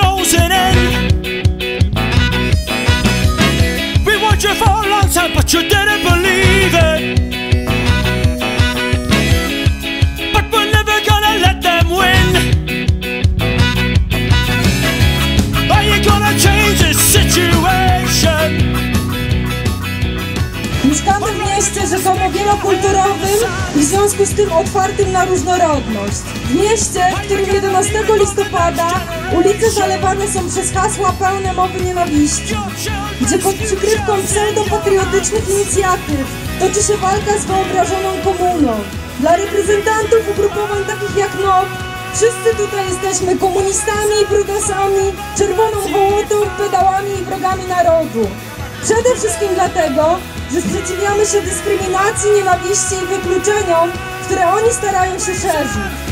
closing in. We watched you for a long time, but you mieście rzekomo wielokulturowym i w związku z tym otwartym na różnorodność. W mieście, w którym 11 listopada ulice zalewane są przez hasła pełne mowy nienawiści, gdzie pod przykrywką pseudopatriotycznych inicjatyw toczy się walka z wyobrażoną komuną. Dla reprezentantów ugrupowań takich jak NOP Wszyscy tutaj jesteśmy komunistami, brudasami, czerwoną hołotą, pedałami i wrogami narodu. Przede wszystkim dlatego, że sprzeciwiamy się dyskryminacji, nienawiści i wykluczeniom, które oni starają się szerzyć.